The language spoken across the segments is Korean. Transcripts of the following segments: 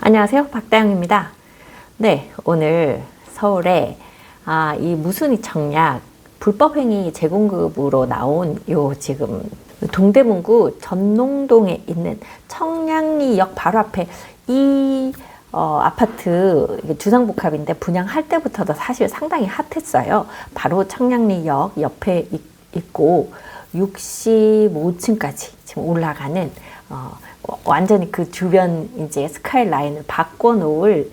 안녕하세요. 박다영입니다. 네, 오늘 서울에 아, 이 무순이 청약 불법행위 재공급으로 나온 요 지금 동대문구 전농동에 있는 청량리역 바로 앞에 이 어, 아파트 주상복합인데 분양할 때부터도 사실 상당히 핫했어요. 바로 청량리역 옆에 있, 있고 65층까지 지금 올라가는 어, 완전히 그 주변 이제 스카이라인을 바꿔놓을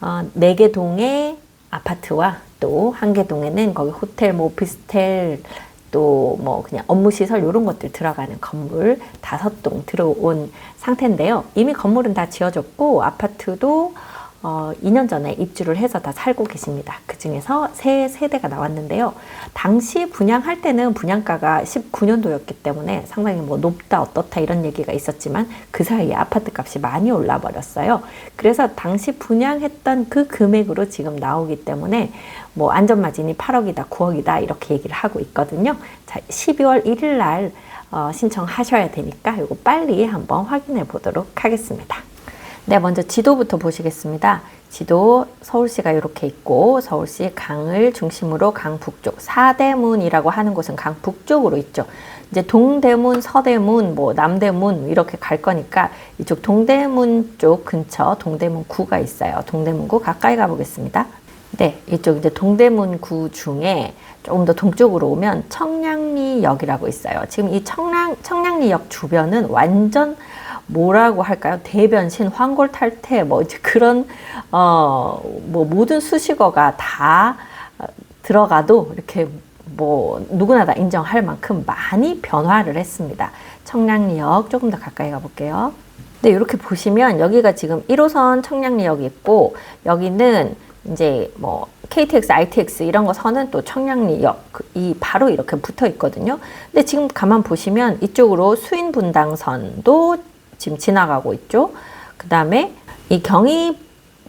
어, 4개 동의 아파트와 또 한 개 동에는 거기 호텔, 뭐 오피스텔, 또 뭐 그냥 업무시설 이런 것들 들어가는 건물 다섯 동 들어온 상태인데요. 이미 건물은 다 지어졌고 아파트도 어, 2년 전에 입주를 해서 다 살고 계십니다. 그 중에서 세 세대가 나왔는데요. 당시 분양할 때는 분양가가 19년도였기 때문에 상당히 뭐 높다 어떻다 이런 얘기가 있었지만 그 사이에 아파트 값이 많이 올라 버렸어요. 그래서 당시 분양했던 그 금액으로 지금 나오기 때문에 뭐 안전마진이 8억이다 9억이다 이렇게 얘기를 하고 있거든요. 자, 12월 1일 날 어, 신청하셔야 되니까 이거 빨리 한번 확인해 보도록 하겠습니다. 네, 먼저 지도부터 보시겠습니다. 지도 서울시가 이렇게 있고 서울시 강을 중심으로 강 북쪽 사대문이라고 하는 곳은 강 북쪽으로 있죠. 이제 동대문, 서대문, 뭐 남대문 이렇게 갈 거니까 이쪽 동대문 쪽 근처 동대문구가 있어요. 동대문구 가까이 가보겠습니다. 네, 이쪽 이제 동대문구 중에 조금 더 동쪽으로 오면 청량리역이라고 있어요. 지금 이 청량 청량리역 주변은 완전 뭐라고 할까요? 대변신, 황골탈태, 뭐 이제 그런 어 뭐 모든 수식어가 다 어, 들어가도 이렇게 뭐 누구나 다 인정할 만큼 많이 변화를 했습니다. 청량리역 조금 더 가까이 가볼게요. 네, 이렇게 보시면 여기가 지금 1호선 청량리역이 있고 여기는 이제 뭐 KTX, ITX 이런 거 선은 또 청량리역 그이 바로 이렇게 붙어 있거든요. 근데 지금 가만 보시면 이쪽으로 수인 분당선도 지금 지나가고 있죠. 그 다음에 이 경의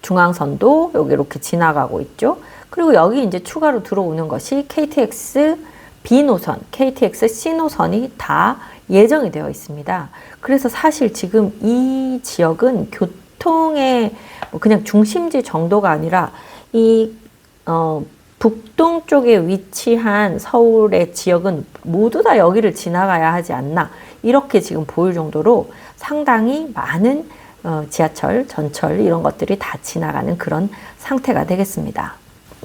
중앙선도 여기 이렇게 지나가고 있죠. 그리고 여기 이제 추가로 들어오는 것이 KTX B 노선, KTX C 노선이 다 예정이 되어 있습니다. 그래서 사실 지금 이 지역은 교통의 뭐 그냥 중심지 정도가 아니라 이 어, 북동 쪽에 위치한 서울의 지역은 모두 다 여기를 지나가야 하지 않나 이렇게 지금 보일 정도로 상당히 많은 어, 지하철, 전철 이런 것들이 다 지나가는 그런 상태가 되겠습니다.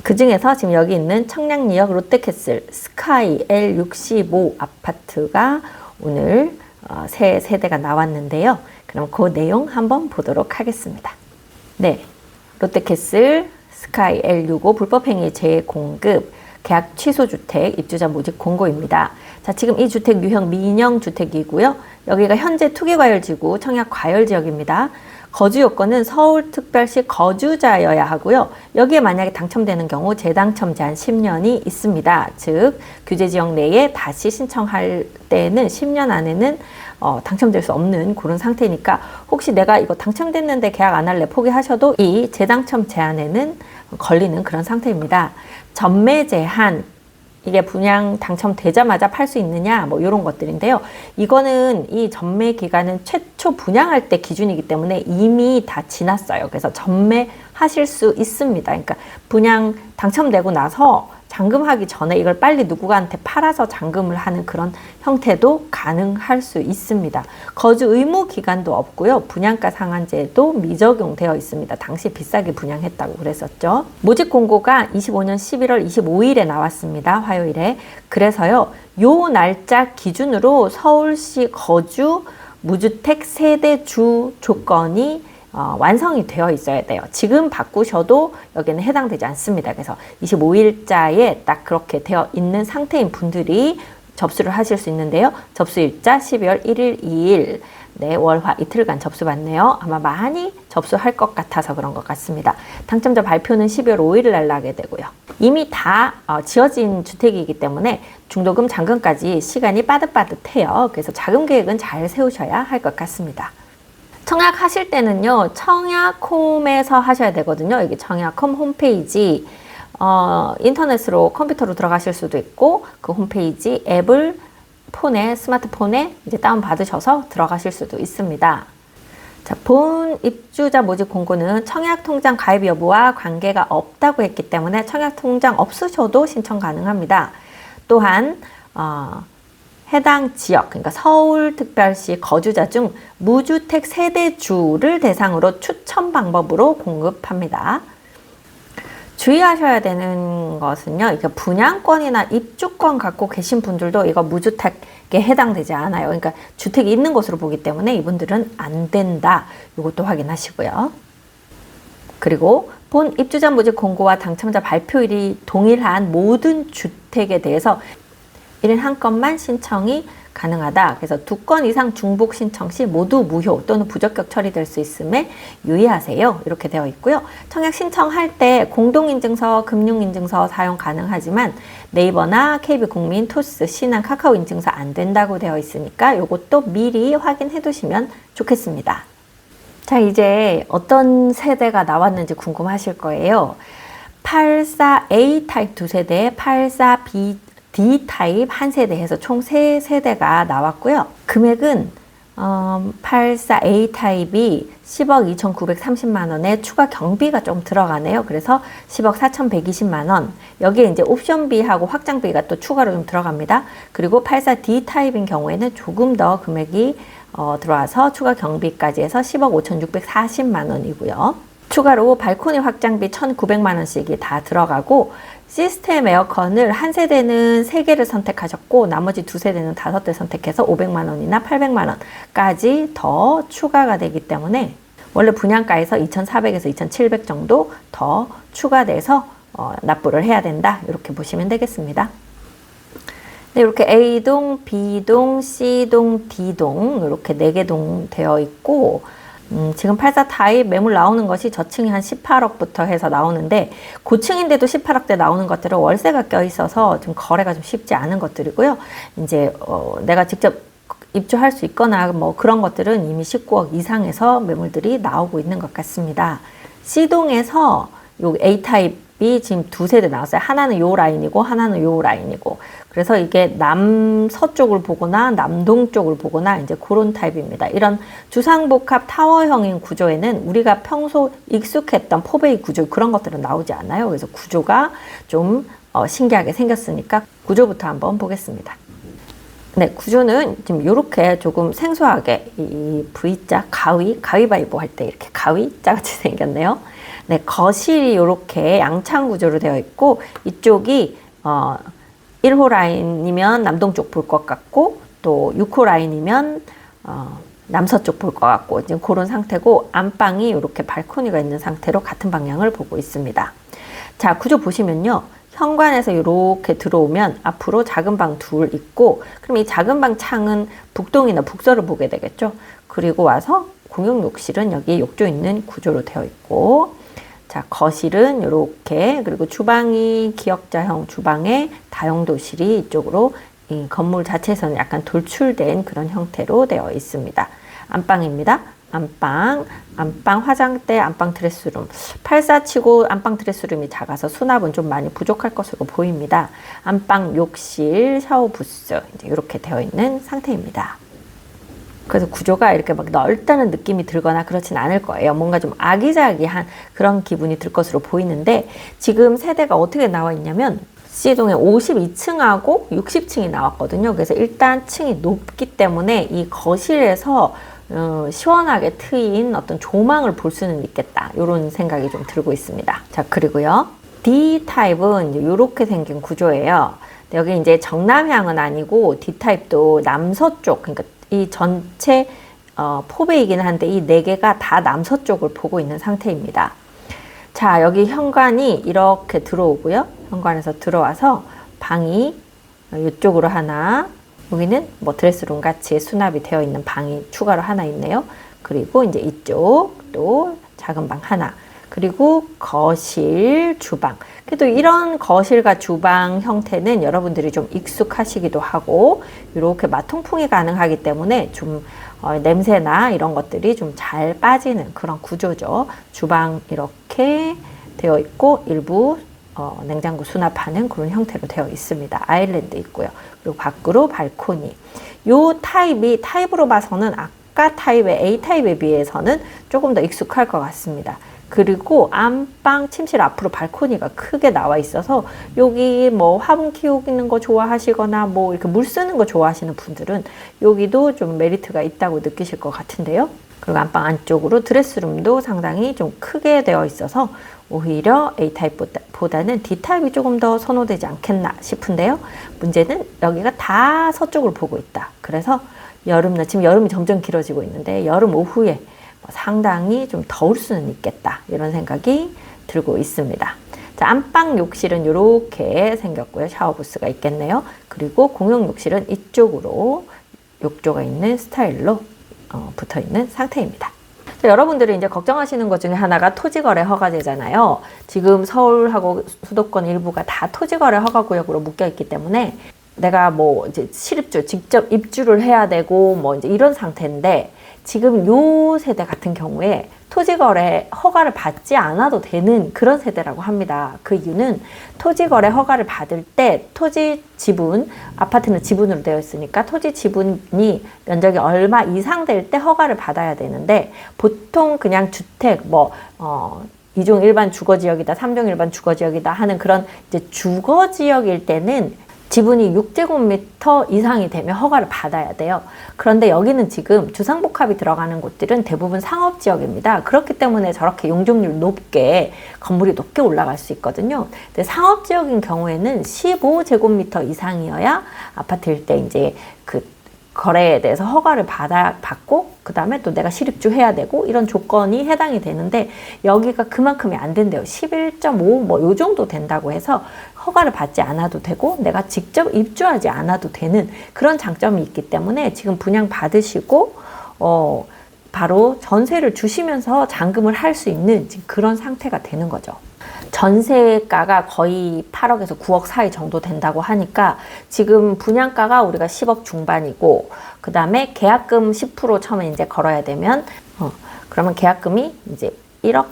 그 중에서 지금 여기 있는 청량리역 롯데캐슬 스카이 L65 아파트가 오늘 어, 새 세대가 나왔는데요. 그럼 그 내용 한번 보도록 하겠습니다. 네, 롯데캐슬 스카이 L65 불법행위 재공급 계약 취소 주택 입주자 모집 공고입니다. 자, 지금 이 주택 유형 민영 주택이고요. 여기가 현재 투기과열지구 청약 과열지역입니다. 거주 요건은 서울특별시 거주자여야 하고요. 여기에 만약에 당첨되는 경우 재당첨 제한 10년이 있습니다. 즉 규제 지역 내에 다시 신청할 때는 10년 안에는 어, 당첨될 수 없는 그런 상태니까 혹시 내가 이거 당첨됐는데 계약 안 할래 포기하셔도 이 재당첨 제한에는 걸리는 그런 상태입니다. 전매 제한 이게 분양 당첨되자마자 팔 수 있느냐 뭐 이런 것들인데요. 이거는 이 전매 기간은 최초 분양할 때 기준이기 때문에 이미 다 지났어요. 그래서 전매 하실 수 있습니다. 그러니까 분양 당첨되고 나서 잔금하기 전에 이걸 빨리 누구한테 팔아서 잔금을 하는 그런 형태도 가능할 수 있습니다. 거주 의무 기간도 없고요. 분양가 상한제도 미적용되어 있습니다. 당시 비싸게 분양했다고 그랬었죠. 모집 공고가 25년 11월 25일에 나왔습니다. 화요일에. 그래서요. 요 날짜 기준으로 서울시 거주 무주택 세대 주 조건이 어, 완성이 되어 있어야 돼요. 지금 바꾸셔도 여기는 해당되지 않습니다. 그래서 25일자에 딱 그렇게 되어 있는 상태인 분들이 접수를 하실 수 있는데요. 접수일자 12월 1일, 2일, 네, 월화 이틀간 접수받네요. 아마 많이 접수할 것 같아서 그런 것 같습니다. 당첨자 발표는 12월 5일 날 나게 되고요. 이미 다 어, 지어진 주택이기 때문에 중도금 잔금까지 시간이 빠듯빠듯해요. 그래서 자금 계획은 잘 세우셔야 할 것 같습니다. 청약 하실 때는요, 청약홈에서 하셔야 되거든요. 여기 청약홈 홈페이지, 어, 인터넷으로 컴퓨터로 들어가실 수도 있고, 그 홈페이지 앱을 폰에, 스마트폰에 이제 다운 받으셔서 들어가실 수도 있습니다. 자, 본 입주자 모집 공고는 청약 통장 가입 여부와 관계가 없다고 했기 때문에 청약 통장 없으셔도 신청 가능합니다. 또한 어, 해당 지역, 그러니까 서울특별시 거주자 중 무주택 세대주를 대상으로 추천 방법으로 공급합니다. 주의하셔야 되는 것은요, 이게 분양권이나 입주권 갖고 계신 분들도 이거 무주택에 해당되지 않아요. 그러니까 주택이 있는 곳으로 보기 때문에 이분들은 안 된다. 이것도 확인하시고요. 그리고 본 입주자 모집 공고와 당첨자 발표일이 동일한 모든 주택에 대해서 1인 한 건만 신청이 가능하다. 그래서 두 건 이상 중복 신청 시 모두 무효 또는 부적격 처리될 수 있음에 유의하세요. 이렇게 되어 있고요. 청약 신청할 때 공동인증서, 금융인증서 사용 가능하지만 네이버나 KB국민, 토스, 신한, 카카오 인증서 안 된다고 되어 있으니까 이것도 미리 확인해 두시면 좋겠습니다. 자, 이제 어떤 세대가 나왔는지 궁금하실 거예요. 84A 타입 두 세대, 84B D 타입 한 세대에서 총 세 세대가 나왔고요. 금액은 어, 84A 타입이 10억 2,930만 원에 추가 경비가 좀 들어가네요. 그래서 10억 4,120만 원. 여기에 이제 옵션비하고 확장비가 또 추가로 좀 들어갑니다. 그리고 84D 타입인 경우에는 조금 더 금액이 어, 들어와서 추가 경비까지 해서 10억 5,640만 원이고요. 추가로 발코니 확장비 1,900만 원씩이 다 들어가고 시스템 에어컨을 한 세대는 세 개를 선택하셨고 나머지 두 세대는 다섯 대 선택해서 500만 원이나 800만 원까지 더 추가가 되기 때문에 원래 분양가에서 2,400에서 2,700 정도 더 추가돼서 어, 납부를 해야 된다 이렇게 보시면 되겠습니다. 네, 이렇게 A동, B동, C동, D동 이렇게 네 개 동 되어 있고 음, 지금 84 타입 매물 나오는 것이 저층이 한 18억부터 해서 나오는데 고층인데도 18억대 나오는 것들은 월세가 껴 있어서 좀 거래가 좀 쉽지 않은 것들이고요. 이제 어, 내가 직접 입주할 수 있거나 뭐 그런 것들은 이미 19억 이상에서 매물들이 나오고 있는 것 같습니다. C동에서 요 A 타입이 지금 두 세대 나왔어요. 하나는 요 라인이고 하나는 요 라인이고. 그래서 이게 남서쪽을 보거나 남동 쪽을 보거나 이제 그런 타입입니다. 이런 주상복합 타워형인 구조에는 우리가 평소 익숙했던 포베이 구조 그런 것들은 나오지 않아요. 그래서 구조가 좀 어, 신기하게 생겼으니까 구조부터 한번 보겠습니다. 네, 구조는 지금 이렇게 조금 생소하게 이 V자 가위, 가위바위보 할 때 이렇게 가위자 같이 생겼네요. 네, 거실이 이렇게 양창 구조로 되어 있고 이쪽이 어 1호 라인이면 남동쪽 볼 것 같고 또 6호 라인이면 어 남서쪽 볼 것 같고 지금 그런 상태고 안방이 이렇게 발코니가 있는 상태로 같은 방향을 보고 있습니다. 자, 구조 보시면요. 현관에서 이렇게 들어오면 앞으로 작은 방 둘 있고 그럼 이 작은 방 창은 북동이나 북서를 보게 되겠죠. 그리고 와서 공용 욕실은 여기 욕조 있는 구조로 되어 있고 자, 거실은 이렇게 그리고 주방이 기역자형 주방에 다용도실이 이쪽으로 이 건물 자체에서는 약간 돌출된 그런 형태로 되어 있습니다. 안방입니다. 안방, 안방 화장대, 안방 드레스룸. 84치고 안방 드레스룸이 작아서 수납은 좀 많이 부족할 것으로 보입니다. 안방 욕실, 샤워 부스 이렇게 되어 있는 상태입니다. 그래서 구조가 이렇게 막 넓다는 느낌이 들거나 그렇진 않을 거예요. 뭔가 좀 아기자기한 그런 기분이 들 것으로 보이는데 지금 세대가 어떻게 나와 있냐면 C동에 52층하고 60층이 나왔거든요. 그래서 일단 층이 높기 때문에 이 거실에서 어, 시원하게 트인 어떤 조망을 볼 수는 있겠다. 이런 생각이 좀 들고 있습니다. 자, 그리고요. D 타입은 이렇게 생긴 구조예요. 여기 이제 정남향은 아니고 D 타입도 남서쪽, 그러니까 이 전체 어, 포배이긴 한데 이 네 개가 다 남서쪽을 보고 있는 상태입니다. 자, 여기 현관이 이렇게 들어오고요. 현관에서 들어와서 방이 이쪽으로 하나, 여기는 뭐 드레스룸 같이 수납이 되어 있는 방이 추가로 하나 있네요. 그리고 이제 이쪽 또 작은 방 하나. 그리고 거실, 주방. 그래도 이런 거실과 주방 형태는 여러분들이 좀 익숙하시기도 하고 이렇게 마통풍이 가능하기 때문에 좀 어, 냄새나 이런 것들이 좀 잘 빠지는 그런 구조죠. 주방 이렇게 되어 있고 일부 어, 냉장고 수납하는 그런 형태로 되어 있습니다. 아일랜드 있고요. 그리고 밖으로 발코니. 요 타입이 타입으로 봐서는 저가 타입의 A 타입에 비해서는 조금 더 익숙할 것 같습니다. 그리고 안방 침실 앞으로 발코니가 크게 나와 있어서 여기 뭐 화분 키우는 거 좋아하시거나 뭐 이렇게 물 쓰는 거 좋아하시는 분들은 여기도 좀 메리트가 있다고 느끼실 것 같은데요. 그리고 안방 안쪽으로 드레스룸도 상당히 좀 크게 되어 있어서 오히려 A 타입보다는 D 타입이 조금 더 선호되지 않겠나 싶은데요. 문제는 여기가 다 서쪽으로 보고 있다. 그래서 여름날 지금 여름이 점점 길어지고 있는데 여름 오후에 뭐 상당히 좀 더울 수는 있겠다 이런 생각이 들고 있습니다. 자, 안방 욕실은 이렇게 생겼고요. 샤워 부스가 있겠네요. 그리고 공용 욕실은 이쪽으로 욕조가 있는 스타일로 어, 붙어 있는 상태입니다. 자, 여러분들이 이제 걱정하시는 것 중에 하나가 토지거래 허가제잖아요. 지금 서울하고 수도권 일부가 다 토지거래 허가구역으로 묶여 있기 때문에 내가 뭐 이제 실입주 직접 입주를 해야 되고 뭐 이제 이런 상태인데 지금 요 세대 같은 경우에 토지거래 허가를 받지 않아도 되는 그런 세대라고 합니다. 그 이유는 토지거래 허가를 받을 때 토지 지분, 아파트는 지분으로 되어 있으니까 토지 지분이 면적이 얼마 이상 될 때 허가를 받아야 되는데 보통 그냥 주택 뭐 어, 이종 일반 주거 지역이다, 삼종 일반 주거 지역이다 하는 그런 이제 주거 지역일 때는 지분이 6제곱미터 이상이 되면 허가를 받아야 돼요. 그런데 여기는 지금 주상복합이 들어가는 곳들은 대부분 상업지역입니다. 그렇기 때문에 저렇게 용적률 높게 건물이 높게 올라갈 수 있거든요. 근데 상업지역인 경우에는 15제곱미터 이상이어야 아파트일 때 이제 그 거래에 대해서 허가를 받아 받고 그 다음에 또 내가 실입주 해야 되고 이런 조건이 해당이 되는데 여기가 그만큼이 안 된대요. 11.5 뭐 요 정도 된다고 해서 허가를 받지 않아도 되고 내가 직접 입주하지 않아도 되는 그런 장점이 있기 때문에 지금 분양 받으시고 어 바로 전세를 주시면서 잔금을 할 수 있는 그런 상태가 되는 거죠. 전세가가 거의 8억에서 9억 사이 정도 된다고 하니까 지금 분양가가 우리가 10억 중반이고 그 다음에 계약금 10% 처음에 이제 걸어야 되면 어 그러면 계약금이 이제 1억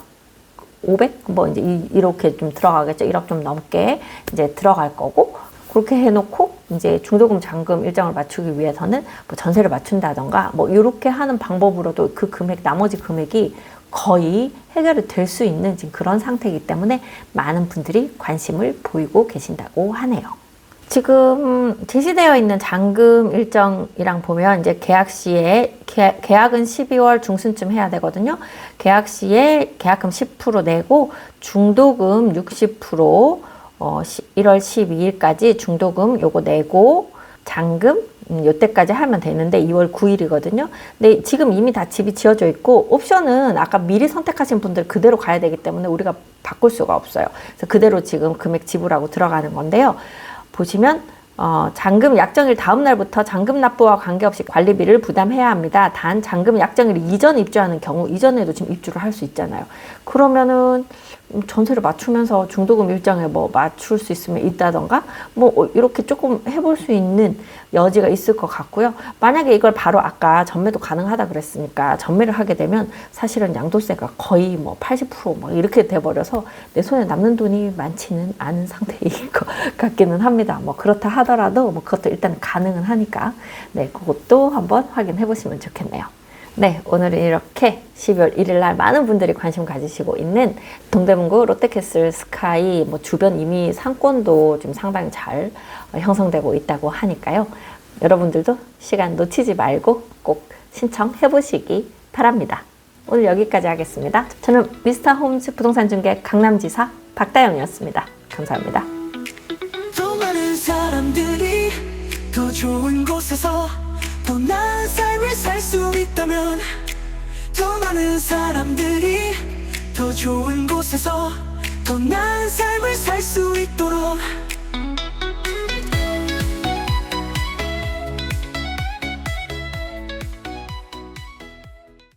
500? 뭐 이제 이- 이렇게 좀 들어가겠죠. 1억 좀 넘게 이제 들어갈 거고 그렇게 해놓고 이제 중도금 잔금 일정을 맞추기 위해서는 뭐 전세를 맞춘다던가 뭐 이렇게 하는 방법으로도 그 금액 나머지 금액이 거의 해결이 될 수 있는 지금 그런 상태이기 때문에 많은 분들이 관심을 보이고 계신다고 하네요. 지금 제시되어 있는 잔금 일정이랑 보면 이제 계약 시에 계약, 계약은 12월 중순쯤 해야 되거든요. 계약 시에 계약금 10% 내고 중도금 60% 어, 1월 12일까지 중도금 요거 내고 잔금 음, 요때까지 하면 되는데 2월 9일이거든요. 근데 지금 이미 다 집이 지어져 있고 옵션은 아까 미리 선택하신 분들 그대로 가야 되기 때문에 우리가 바꿀 수가 없어요. 그래서 그대로 지금 금액 지불하고 들어가는 건데요. 보시면 어, 잔금 약정일 다음 날부터 잔금 납부와 관계없이 관리비를 부담해야 합니다. 단 잔금 약정일 이전 입주하는 경우 이전에도 지금 입주를 할 수 있잖아요. 그러면은 음, 전세를 맞추면서 중도금 일정에 뭐 맞출 수 있으면 있다던가 뭐 어, 이렇게 조금 해볼 수 있는 여지가 있을 것 같고요. 만약에 이걸 바로 아까 전매도 가능하다 그랬으니까 전매를 하게 되면 사실은 양도세가 거의 뭐 80%뭐 이렇게 돼버려서 내 손에 남는 돈이 많지는 않은 상태일 것 같기는 합니다. 뭐 그렇다 하더라도 뭐 그것도 일단 가능은 하니까 네 그것도 한번 확인해 보시면 좋겠네요. 네, 오늘은 이렇게 12월 1일 날 많은 분들이 관심 가지시고 있는 동대문구 롯데캐슬 스카이 뭐 주변 이미 상권도 좀 상당히 잘 어, 형성되고 있다고 하니까요. 여러분들도 시간 놓치지 말고 꼭 신청해 보시기 바랍니다. 오늘 여기까지 하겠습니다. 저는 미스터 홈즈 부동산 중개 강남지사 박다영이었습니다. 감사합니다. 더 나은 삶을 살 수 있다면 더 많은 사람들이 더 좋은 곳에서 더 나은 삶을 살 수 있도록